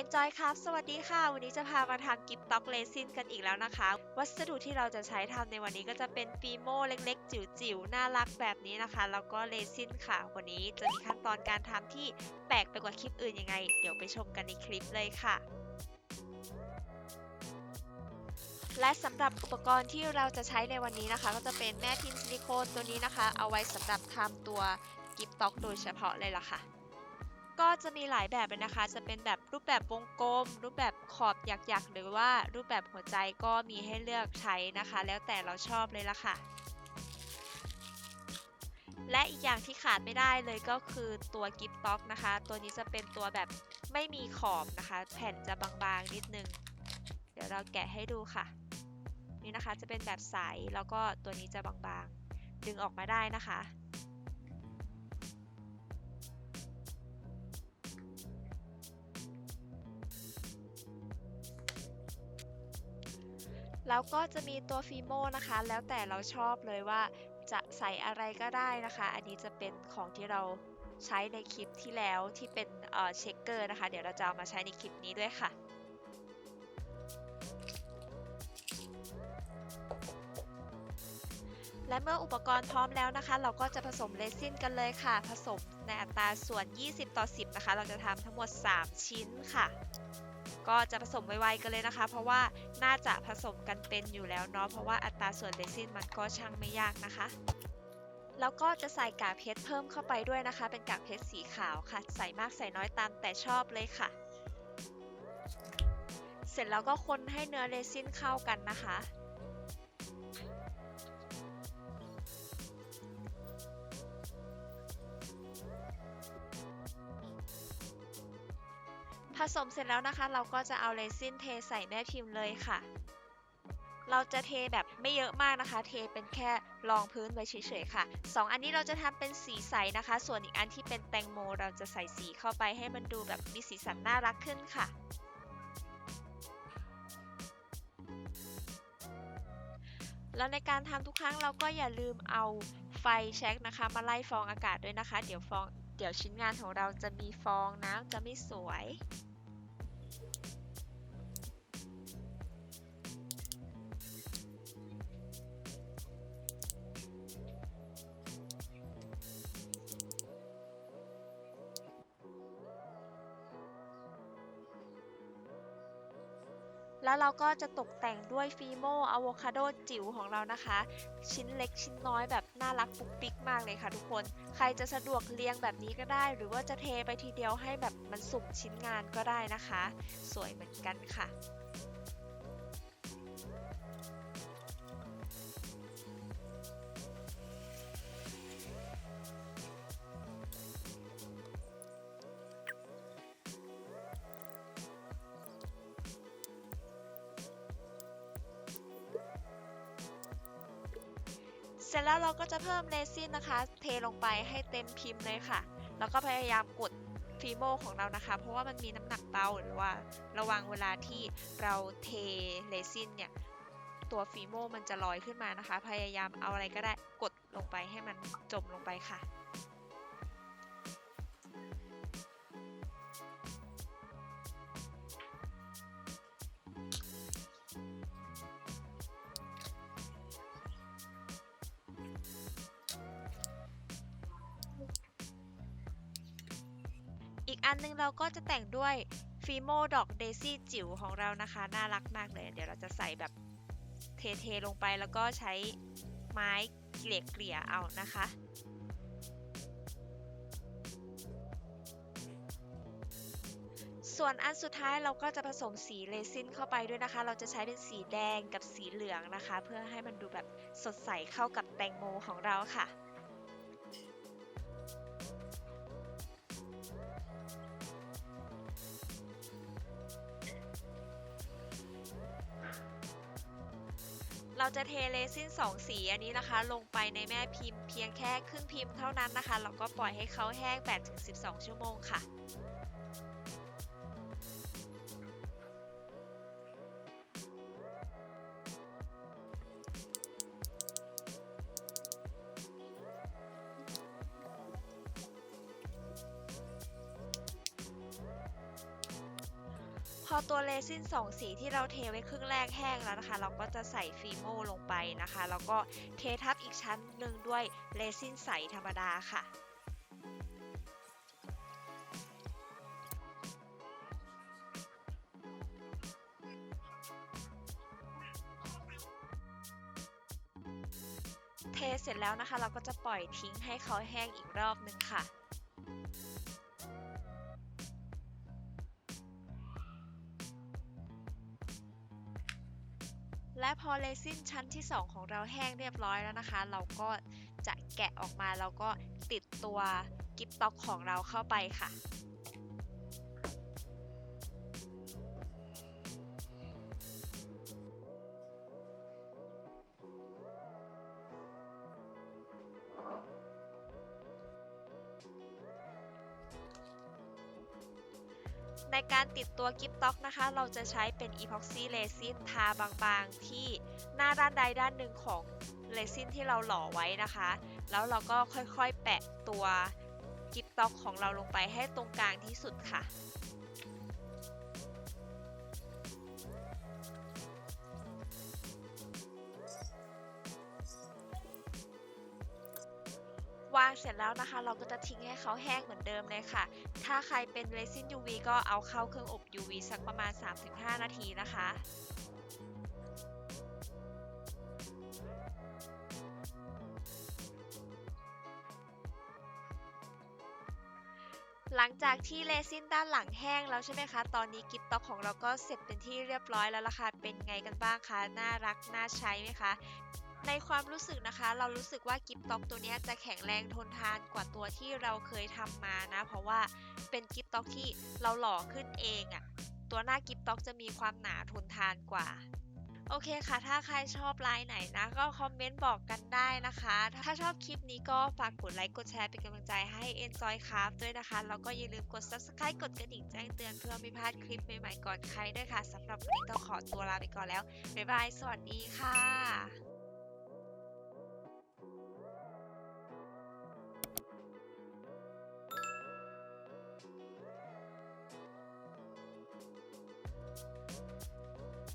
Enjoy ครับ สวัสดีค่ะ วันนี้จะพามาทำกิฟต์ต็อกเลซินกันอีกแล้วนะคะ วัสดุที่เราจะใช้ทำในวันนี้ก็จะเป็นฟีโมเล็กๆ จิ๋วๆ น่ารักแบบนี้นะคะ แล้วก็เลซินค่ะ วันนี้จะมีขั้นตอนการทำที่แปลกไปกว่าคลิปอื่นยังไง เดี๋ยวไปชมกันในคลิปเลยค่ะและสำหรับอุปกรณ์ที่เราจะใช้ในวันนี้นะคะ ก็จะเป็นแม่พิมพ์ซิลิโคนตัวนี้นะคะ เอาไว้สำหรับทำตัวกิฟต์ต็อกโดยเฉพาะเลยล่ะค่ะ ก็จะมีหลายแบบเลยนะคะ จะเป็นแบบรูปแบบวงกลม รูปแบบขอบหยักๆ หรือว่ารูปแบบหัวใจก็มีให้เลือกใช้นะคะ แล้วแต่เราชอบเลยละค่ะ และอีกอย่างที่ขาดไม่ได้เลยก็คือตัวกิฟต์ต็อกนะคะ ตัวนี้จะเป็นตัวแบบไม่มีขอบนะคะ แผ่นจะบางๆนิดนึง เดี๋ยวเราแกะให้ดูค่ะ นี่นะคะจะเป็นแบบใสแล้วก็ตัวนี้จะบางๆ ดึงออกมาได้นะคะ แล้วก็จะมีตัวฟีโมนะคะ แล้วแต่เราชอบเลยว่าจะใส่อะไรก็ได้นะคะ อันนี้จะเป็นของที่เราใช้ในคลิปที่แล้วที่เป็นเช็คเกอร์นะคะ เดี๋ยวเราจะเอามาใช้ในคลิปนี้ด้วยค่ะและเมื่ออุปกรณ์พร้อมแล้วนะคะ เราก็จะผสมเรซินกันเลยค่ะ ผสมในอัตราส่วน 20 ต่อ 10 นะคะ เราจะทำทั้งหมด 3 ชิ้นค่ะ ก็จะผสมไวๆกันเลยนะคะ เพราะว่าน่าจะผสมกันเป็นอยู่แล้วเนาะเพราะว่าอัตราส่วนเรซินมันก็ช่างไม่ยากนะคะ แล้วก็จะใส่กากเพชรเพิ่มเข้าไปด้วยนะคะ เป็นกากเพชรสีขาวค่ะ ใส่มากใส่น้อยตามแต่ชอบเลยค่ะ เสร็จแล้วก็คนให้เนื้อเรซินเข้ากันนะคะ สมเสร็จแล้วนะคะ เราก็จะเอาเรซินเทใส่แม่พิมพ์เลยค่ะ เราจะเทแบบไม่เยอะมากนะคะ เทเป็นแค่รองพื้นไว้เฉยๆค่ะ 2 อันนี้เราจะทำเป็นสีใสนะคะ ส่วนอีกอันที่เป็นแตงโม เราจะใส่สีเข้าไปให้มันดูแบบมีสีสันน่ารักขึ้นค่ะแล้วในการทำทุกครั้งเราก็อย่าลืมเอาไฟแช็กนะคะ มาไล่ฟองอากาศด้วยนะคะ เดี๋ยวฟองเดี๋ยวชิ้นงานของเราจะมีฟองน้ำจะไม่สวย แล้วเราก็จะตกแต่งด้วยฟีโมอะโวคาโดจิ๋วของเรานะคะ ชิ้นเล็กชิ้นน้อยแบบน่ารักปุ๊กปิ๊กมากเลยค่ะทุกคน ใครจะสะดวกเรียงแบบนี้ก็ได้ หรือว่าจะเทไปทีเดียวให้แบบมันสุ่มชิ้นงานก็ได้นะคะ สวยเหมือนกันค่ะ เสร็จแล้วเราก็จะเพิ่มเรซินนะคะ เทลงไปให้เต็มพิมพ์เลยค่ะ แล้วก็พยายามกดฟีโมของเรานะคะ เพราะว่ามันมีน้ำหนักเบาหรือว่า ระวังเวลาที่เราเทเรซินเนี่ยตัวฟีโมมันจะลอยขึ้นมานะคะ พยายามเอาอะไรก็ได้กดลงไปให้มันจมลงไปค่ะ อีกอันนึงเราก็จะแต่งด้วยฟีโมดอกเดซี่จิ๋วของเรานะคะ น่ารักมากเลย เดี๋ยวเราจะใส่แบบเทๆลงไปแล้วก็ใช้ไม้เกลี่ยเกลี่ยเอานะคะ ส่วนอันสุดท้ายเราก็จะผสมสีเรซินเข้าไปด้วยนะคะ เราจะใช้เป็นสีแดงกับสีเหลืองนะคะ เพื่อให้มันดูแบบสดใสเข้ากับแตงโมของเราค่ะ เราจะเทเรซิน2 สีอันนี้นะคะ ลงไปในแม่พิมพ์เพียงแค่ครึ่งพิมพ์เท่านั้นนะคะแล้วก็ปล่อยให้เขาแห้ง 8-12 ชั่วโมงค่ะ อตัวเรซินสองสีที่เราเทไว้ครึ่งแรกแห้งแล้วนะคะ เราก็จะใส่ฟีโมลงไปนะคะ แล้วก็เททับอีกชั้นหนึ่งด้วยเรซินใสธรรมดาค่ะเทเสร็จแล้วนะคะ เราก็จะปล่อยทิ้งให้เขาแห้งอีกรอบนึงค่ะ และพอเรซินชั้นที่ 2 ของเราแห้งเรียบร้อยแล้วนะคะ เราก็จะแกะออกมาแล้วก็ติดตัวกิฟต็อกของเราเข้าไปค่ะ ในการติดตัวกิฟต็อกนะคะ เราจะใช้เป็นอีพ็อกซี่เรซินทาบางๆ ที่หน้าด้านใดด้านหนึ่งของเรซินที่เราหล่อไว้นะคะ แล้วเราก็ค่อยๆแปะตัวกิฟต็อกของเราลงไปให้ตรงกลางที่สุดค่ะ วางเสร็จแล้วนะคะ เราก็จะทิ้งให้เขาแห้งเหมือนเดิมเลยค่ะ ถ้าใครเป็นเรซิน UV ก็เอาเข้าเครื่องอบ UV สักประมาณ 3-5 นาทีนะคะ หลังจากที่เรซินด้านหลังแห้งแล้วใช่ไหมคะ ตอนนี้กิฟต์ต็อกของเราก็เสร็จเป็นที่เรียบร้อยแล้วล่ะค่ะ เป็นไงกันบ้างคะ น่ารัก น่าใช้ไหมคะ ในความรู้สึกนะคะ เรารู้สึกว่ากิฟต์ต็อกตัวนี้จะแข็งแรงทนทานกว่าตัวที่เราเคยทำมานะ เพราะว่าเป็นกิฟต์ต็อกที่เราหล่อขึ้นเองอะ่ะ ตัวหน้ากิฟต์ต็อกจะมีความหนาทนทานกว่า โอเคค่ะ ถ้าใครชอบไลน์ไหนนะ ก็คอมเมนต์บอกกันได้นะคะ ถ้าชอบคลิปนี้ก็ฝากกดไลค์กดแชร์เป็นกำลังใจให้ Enjoy Craft ด้วยนะคะ แล้วก็อย่าลืมกด Subscribe กดกระดิ่งแจ้งเตือนเพื่อไม่พลาดคลิปใหม่ๆก่อนใครด้วยค่ะสำหรับวันนี้ต้องขอตัวลาไปก่อนแล้วบ๊ายบายสวัสดีค่ะ